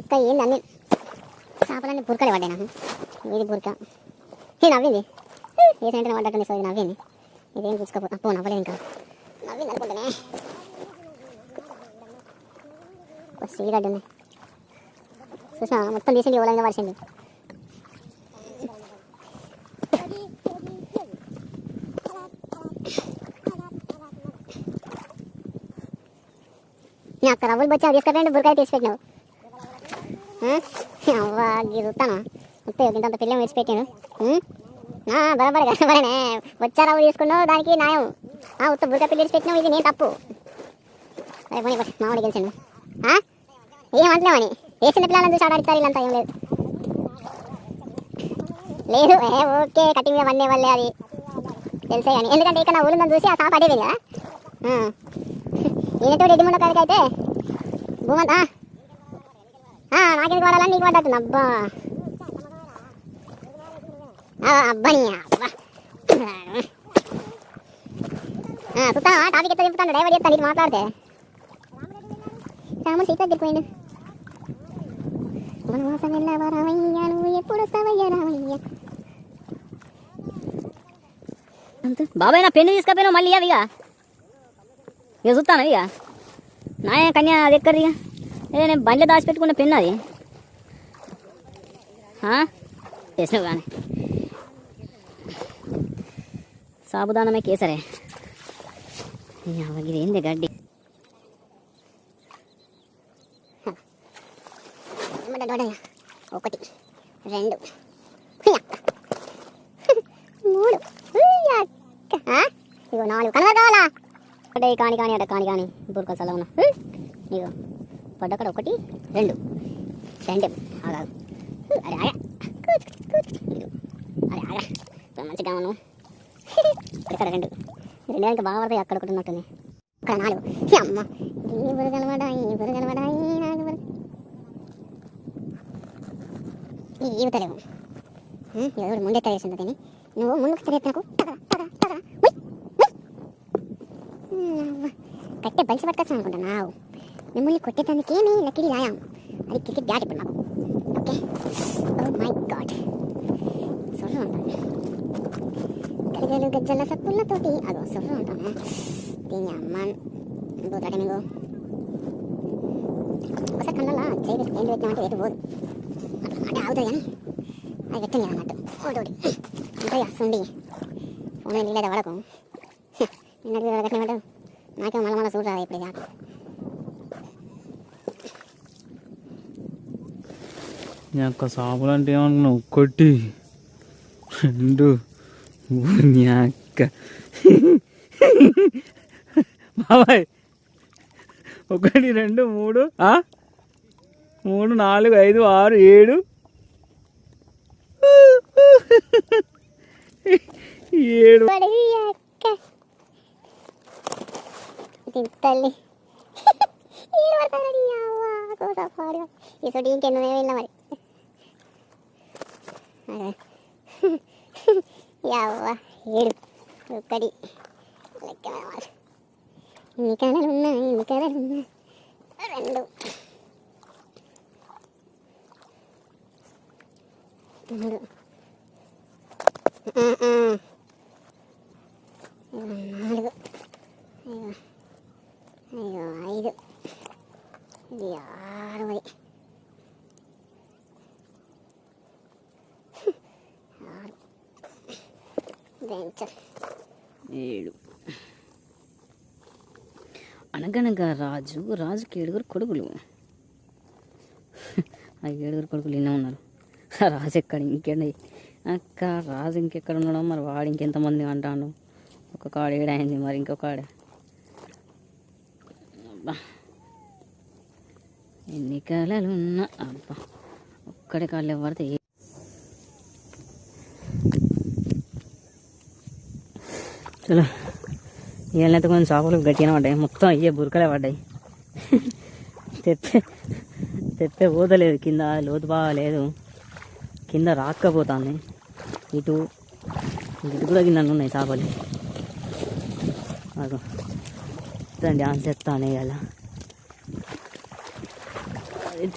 అక్క ఏంది అన్ని చేపలన్నీ బురకలే పడ్డాయి నాకు. ఇది బురక. ఇది నవ్వింది. ఏ సెంటర్ పడ్డట్టు సో ఇది నవ్వింది. ఇదేం చూసుకోపో అప్పు నవ్వలేదు ఇంకా. నవ్వింది అనుకుంటానే సీగడ్డ స్టీల్ ఉంది చూసా మొత్తం తీసింది ఎవరైనా పడిసింది? అక్క రవ్వులు బొచ్చావు తీసుకురండి బురకాయ తీసి పెట్టినావు. అవ్వా ఇది అంతే మొత్తం ఇంత పిల్లం వేసి పెట్టాను బరాబర్ బరాబరనే వచ్చా రవ్వ తీసుకున్నావు దానికి న్యాయం. ఆ ఉత్త బురకాయ పిల్లి వేసి పెట్టినావు ఇది నేను తప్పు. అరే పోనీ పోనీ, మామిడి గెలిచండి. ఆ? ఏం అంటలేమని వేసిన పిల్లలను చూసి ఆడాడుతారు వీళ్ళంతా ఏం లేదు. లేదు ఏ ఓకే కటింగ్ మీద వన్నే వల్లే అది. తెలిసే కానీ ఎందుకంటే ఇక్కడ నా చూసి ఆ సాప అడేది కదా. ఈయనతో రెడ్డి ముండ కాడికి భూమంతా నాకెందుకు వాడాలని నీకు పడ్డట్టు అబ్బా ఆ, అబ్బని అబ్బా సుత్తాను టాపిక్ ఎత్తా చెప్తాను డ్రైవర్ చెప్తాను ఇది మాట్లాడితే రాముడు సీత దగ్గరిపోయిండు వనవాసం వెళ్ళవా రామయ్య నువ్వు ఎప్పుడు వస్తావయ్యా రామయ్య బాబాయ్ నా పెన్ను తీసుకపోయినావు మళ్ళీ అవి ఇక ఇక చూస్తాను ఇక నాయ కన్యా అది ఎక్కడి అదే ఏ నేను బండ్లో దాచిపెట్టుకున్న పెన్ను అది. చేసినావు కానీ సాబుదానమే కేసరే. ఇది ఏంది గడ్డి? ఒకటి రెండు మూడు ఇగో నాలుగు. కనవ కావాలా ఒకటే కాని కాని అట కాని కాని. బుర్క చల్ల ఉన్నా ఇగో. పడ్డక్కడ ఒకటి రెండు. సెంటెం ఆగాగు అరే ఆగా. కూచు, అరే ఆగా. మంచిగా ఉన్నావు ఇక్కడ రెండు. రెండు ఇంకా బాగా పడతాయి అక్కడ ఒకటి ఉన్నట్టుంది. అక్కడ నాలుగు. అమ్మ. ఈ బురగలు పడాయి ఈ బురగలు పడాయి నాకు బురగ ఈ ఈవతలేవు. ఎవరు ముందే తయారు దీన్ని నువ్వు ముందుకు తెలియదు నాకు కట్టే తగరా తగరా ఉయ్, ఉయ్. బలిసి పట్టుకొచ్చాను అనుకుంటున్నావు మిమ్మల్ని కొట్టేదానికేమీ లక్కిడి రాయాం అది క్రికెట్ బ్యాట్ ఇప్పుడు నాకు ఓకే ఓ మై గాడ్ సొర్ర ఉంటాను గడిగలు గజ్జల సప్పులతోటి అదో సొర్ర ఉంటాను దీని అమ్మ పోతాడే మీకు ఒకసారి కళ్ళలో చేయి పెట్టి ఏంటి పెట్టినామంటే ఎటు పోదు అంటే ఆగుతుంది కానీ అది పెట్టింది అన్నట్టు ఒకటి అంటే వస్తుంది ఫోన్ నీళ్ళది వరకు నిన్నటి కట్టినట్టు నాకే మళ్ళీ మళ్ళీ చూడరా ఇప్పుడు నీ యొక్క సాపులు అంటే ఏమనుకున్నావు ఒక్కటి రెండు నీ యొక్క బాబాయ్ ఒకటి రెండు మూడు మూడు నాలుగు ఐదు ఆరు ఏడు. ఏడు. అక్క తల్లి ఈడు ఇంకెన్నో వెళ్ళా మరి అరే యావ్వ ఏడు ఒక్కటి లెక్క అన్నమాట. ఎన్ని కళలు ఉన్నాయి ఎన్ని కళలు ఉన్నాయి రెండు మూడు ఆ, ఆ. నాలుగు అయ్యో అయ్యో ఐదు ఇది ఆరు మరి ఆరు బెంచ్ ఏడు అనగనగా రాజు రాజుకి ఏడుగురు కొడుకులు. ఆ ఏడుగురు కొడుకులు ఎన్నో ఉన్నారు. రాజు ఎక్కడ? ఇంకేండి? అక్క రాజు ఇంకెక్కడ ఉన్నాడో మరి వాడు ఇంకెంతమంది అంటాడు? ఒక కాడ ఏడైంది మరి ఇంకొక కాడ అబ్బా. ఎన్ని కళలు ఉన్నా అబ్బా. ఒక్కడి కాళ్ళు ఎవరితే చలో. వీళ్ళైతే కొంచెం చేపలు గట్టిగానే పడ్డాయి. మొత్తం అయ్యే బురకలే పడ్డాయి. తెప్పే తెప్పే పోతలేదు కింద లోతు బాగా లేదు. కింద రాక్కపోతుంది. ఇటు ఇటు కూడా కింద ఉన్నాయి చేపలు. నాకు డ్యాన్స్ చేస్తాను ఇవాళ.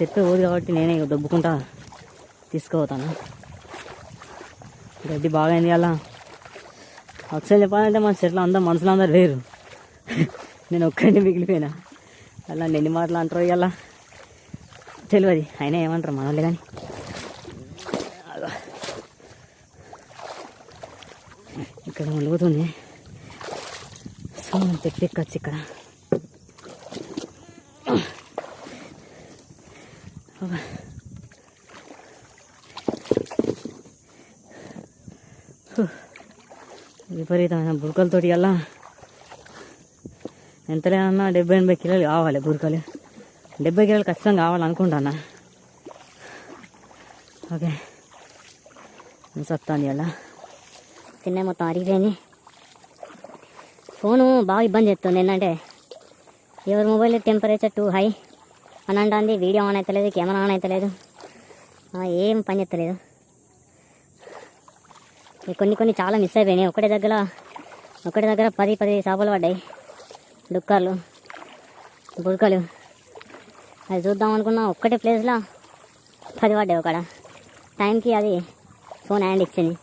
తెప్పే పోదు కాబట్టి నేనే ఇక దొబ్బుకుంటా తీసుకుపోతాను. గడ్డి బాగా అయింది అలా ఒకసారి చెప్పాలంటే మన చెట్లు అందరూ మనుషులు అందరు లేరు. నేను ఒక్కడిని మిగిలిపోయినా. అలా ఎన్ని మాటలు అంటారు ఇలా తెలియదు. అయినా ఏమంటారు మనల్ని కానీ. ఇక్కడ ములుగుతుంది సో మనం తెప్పెక్కొచ్చు ఇక్కడ. అబ్బా. విపరీతమైన బురకలతోటి అలా. ఎంత లేదన్నా డెబ్బై ఎనభై కిలోలు కావాలి బురకలు. డెబ్బై కిలోలు ఖచ్చితంగా కావాలనుకుంటానా? ఓకే. వస్తుంది అలా? తిన్న మొత్తం అరిగిపోయింది. ఫోను బాగా ఇబ్బంది చేస్తుంది ఏంటంటే ఎవరి మొబైల్ టెంపరేచర్ టూ హై అని అంటుంది వీడియో ఆన్ అవుతలేదు కెమెరా ఆన్ అవుతలేదు ఏం పని చేస్తలేదు. కొన్ని కొన్ని చాలా మిస్ అయిపోయినాయి. ఒకటే దగ్గర ఒకటి దగ్గర పది పది చేపలు పడ్డాయి. డుక్కర్లు బురకలు. అది చూద్దాం అనుకున్నా ఒక్కటే ప్లేస్లో పది పడ్డాయి ఒకడ టైంకి అది ఫోన్ హ్యాండ్ ఇచ్చింది.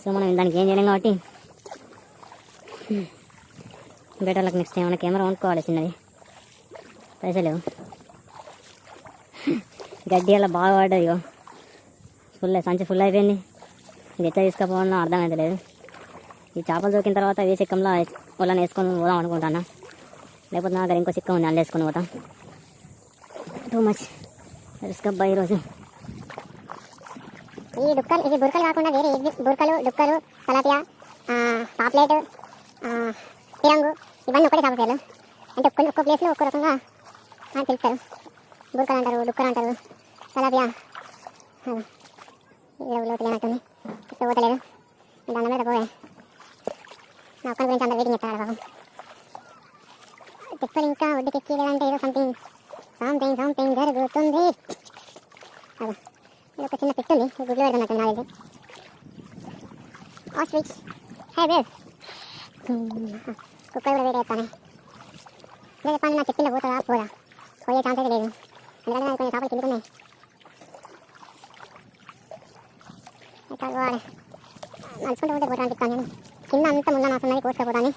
సో మనం దానికి ఏం చేయలేం కాబట్టి బెటర్లకు నెక్స్ట్ ఏమైనా కెమెరా కొనుక్కోవాలి చిన్నది. పైసలు గడ్డి అలా బాగా పడ్డది ఇగో. ఫుల్ సంచి ఫుల్ అయిపోయింది. ఎట్లా తీసుకుపోవాలో అర్థమైతే లేదు ఈ చేపలు దొరికిన తర్వాత ఏ చిక్కంలో వాళ్ళని వేసుకొని పోదాం అనుకుంటాను? లేకపోతే నా దగ్గర ఇంకో చిక్క ఉంది అల్లు వేసుకొని పోతాం. టూ మచ్ రిస్క్ అబ్బా ఈరోజు. ఈ డుక్కలు ఇది బురకలు కాకుండా వేరే ఏవి బురకలు డుక్కలు తలాపియా పాప్లెట్ తిరంగు ఇవన్నీ ఒకటే చేప పేర్లు అంటే ఒక్క ఒక్క ప్లేస్లో ఒక్క రకంగా ఆ, పిలుస్తారు. బురకలు అంటారు డుక్కలు అంటారు తలాపియా ఇరవై లోతు ఇక్కడ పోతలేదు దాని మీద పోయే నా ఒక్కరి గురించి అందరు వెయిటింగ్ చెప్తారు బాబు తిప్పలు ఇంకా ఒడ్డుకెక్కి లేదంటే ఏదో సంథింగ్ సంథింగ్ సంథింగ్ జరుగుతుంది. అదే ఇది ఒక చిన్న పిట్టు ఉంది. ఇది గుడ్లు పెడుతున్నట్టు నాది ఆస్ట్రిచ్ హే బేర్ కుక్క కూడా వేరే చెప్తానే ఇదే చెప్పాను నా చెప్పిందా పోతుందా? పోదా. పోయే ఛాన్స్ అయితే లేదు. ఎందుకంటే నాకు కొంచెం చేపలు కిందుకున్నాయి ఎక్కడ పోవాలి నడుచుకుంటూ పోతే పోతాను చెప్తాను నేను కింద అంతా ముందు నాసు ఉన్నది కోసుకపోతాను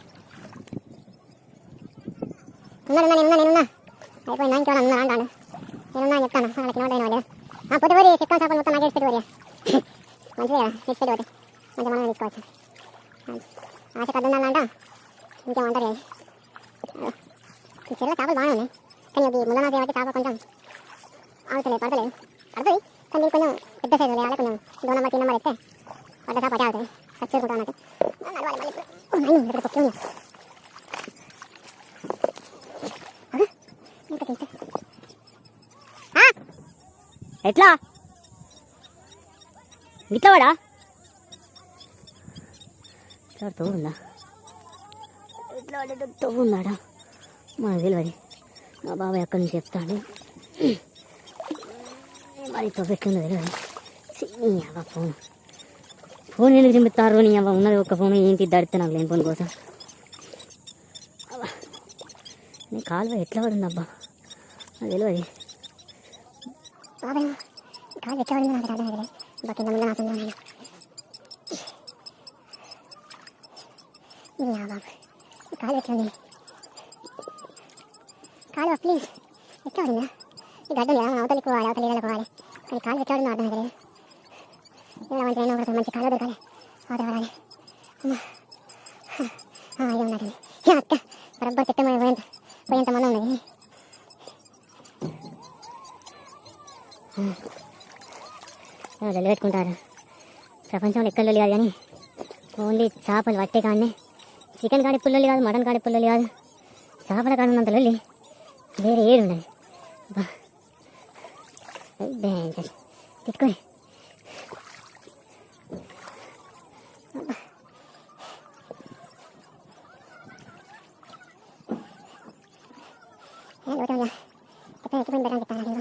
ఉన్నాడు నేను ఉన్నా నేనున్నా అయిపోయిందా ఇంకేమైనా ఉన్నా అంటాను నేనున్నా అని చెప్తాను వాళ్ళకి నోట్ అయిన వాళ్ళు ఆ పొద్దు పోయి చిక్కన్ చేపలు మొత్తం నాకే పెట్టి పోయి మంచిదే కదా తీసి పెట్టి పోతే మంచి మనం తీసుకోవచ్చు ఆశ కద్దు ఉండాలంట ఇంకేమంటారు లేదు ఈ చెరువులో చేపలు బాగానే ఉన్నాయి కానీ ఈ ముళ్ళ నాసు ఏమంటే చేప కొంచెం ఆగుతలేదు పడతలేదు పడుతుంది కానీ కొంచెం పెద్ద సైజు వేయాలి కొంచెం దో నెంబర్ త్రీ నెంబర్ ఎత్తే పడ్డ చేప అదే అవుతుంది సచ్చుకుంటా అన్నట్టు ఇక్కడ కుక్క ఉంది ఎట్లా? ఇట్లా వాడా? ఇట్లా తోడుందా ఇట్లా వాడే తోడున్నాడా మా తెలియదు మా బాబాయ్ అక్కడి నుంచి చెప్తాడు. మరి తోపెట్టిందో తెలియదు నీ అవ్వ ఫోన్ ఫోన్ ఎందుకు చింపుతారు నీ అవ్వ ఉన్నది ఒక్క ఫోన్ ఏంటి దడితే నాకు లేని ఫోన్ కోసం అవ్వ. నీ కాలువ ఎట్లా పడిందబ్బా నాకు తెలియదు బాబాయ్ కాలు ఎట్లా పడిందో నాకు అర్థం కాదు బాగా కింద ముందు నాశనం నేను యా బాబు ఈ కాలు ఎట్లా ఉంది కాలు ప్లీజ్ ఎట్లా పడిందా ఈ గడ్డ లేదా మన అవతలికి పోవాలి అవతలి ఇళ్ళకి పోవాలి కానీ కాలు ఎట్లా పడిందో అర్థం కాదు ఇలా మంచి అయినా ఒకటి మంచి కాలు దొరకాలి అవతల ఇది ఉన్నట్టుంది అక్క బరబ్బర్ చెట్టు పోయేంత పోయేంత మంది ఉన్నది పెట్టుకుంటారు ప్రపంచంలో ఎక్కడ లొల్లి కాదు కానీ ఓన్లీ చేపలు పట్టే కానీ చికెన్ కాడి పుల్లలు కాదు మటన్ కాడి పుల్లలు కాదు చేపల కాడ ఉన్నంత లొల్లి వేరే ఏడు ఉండదు బా బేంచర్ తిట్టుకొని ఎక్కడ ఎక్కిపోయింది బెటర్ చెప్తాను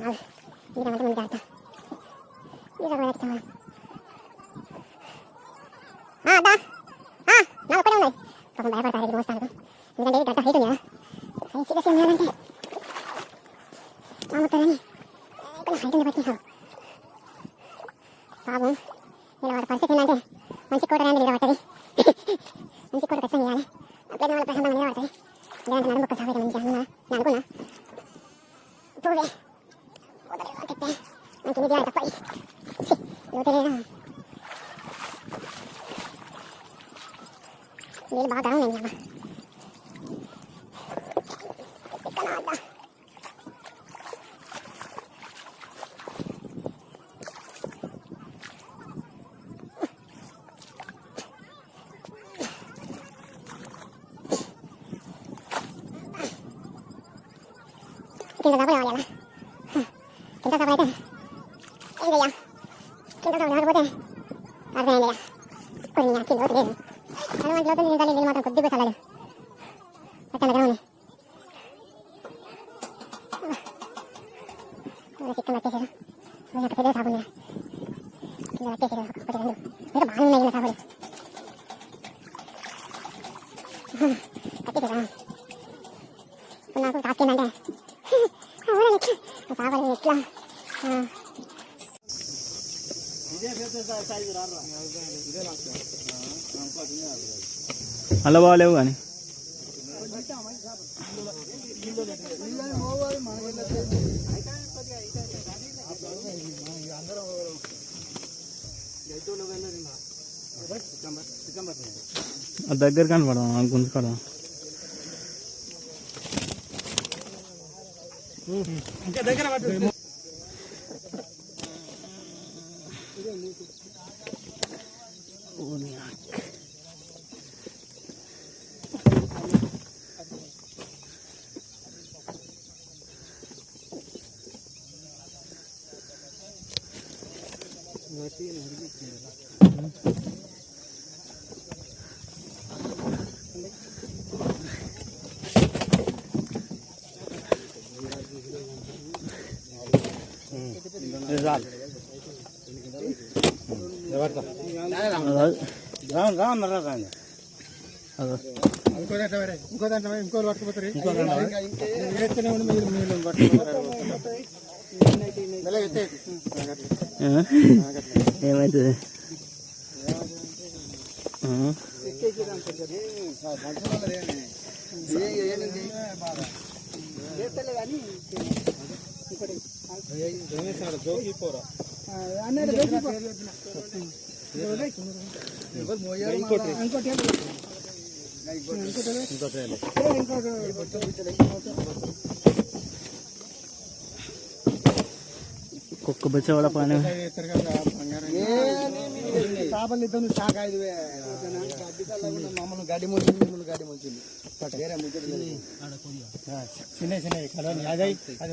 నాకు ఇది రమ్మంటే ముందు జాగ్రత్త ఇది రమ్మ ఎక్కుతాను దా నా ఒక్కడే ఉన్నాయి పాపం భయపడతారు ఇది మోస్తాను ఎందుకంటే ఇది గడ్డ హైట్ ఉందా హైట్ సీరియస్ ఉన్నానంటే అమ్ముతారని ఇక్కడ హైట్ పట్టినావు పాపం ఇలా వాడి పరిస్థితి ఏంటంటే మంచి కోట అనేది పడుతుంది మంచి కోట ఖచ్చితంగా చేయాలి అప్పుడే వాళ్ళ ప్రశాంతంగా నిలబడుతుంది లేదంటే నడుము ఒక్క సాగు మంచిగా అన్నా నేను అనుకున్నా పోవే పోతలేదు తిప్పే నాకు ఇది తప్ప యువతలేదా నీళ్ళు బాగా గరం నేను ఇక్కడ వద్దా కింద దెబ్బలు కావాలి కింద దెబ్బలు అయితే ఏం చెయ్యా కింద దెబ్బలు కాకపోతే అర్థమైంది కొన్ని నాకు లోతు లేదు అది మంచి లోతు నీళ్ళు తల్లి నీళ్ళు మాత్రం కొద్దిగా చల్లదు అట్లా దగ్గర ఉంది చిక్కన్ వచ్చేసారు నేను ఒక పెద్ద సాబుంది కింద వచ్చేసారు ఒకటి రెండు ఇంకా బాగా ఉన్నాయి ఇలా సాబులు కట్టేసారా ఇప్పుడు అలా బాగాలేవు కానీ దగ్గర కనపడదాం ఆ గుంజుకోవడం అదో ఇంకో దాంట్లో. ఇంకో దాంట్లో. ఇంకోళ్ళు పట్టుకుపోతారు వేస్తూనే ఉండి మీరు మీరు పట్టుకుపోతారు మెల్లగా ఎత్తేయండి. ఆ? ఏమవుతుంది ఆ? కుక్క బచ్చ కూడా పని ఎత్తారు కదా బంగారం. చేపలు ఇద్దరు షాక్ ఐదు మమ్మల్ని గడ్డి ముంచింది మిమ్మల్ని గడ్డి ముంచింది వేరే ముచ్చట చిన్న చిన్న కలవని అదే అది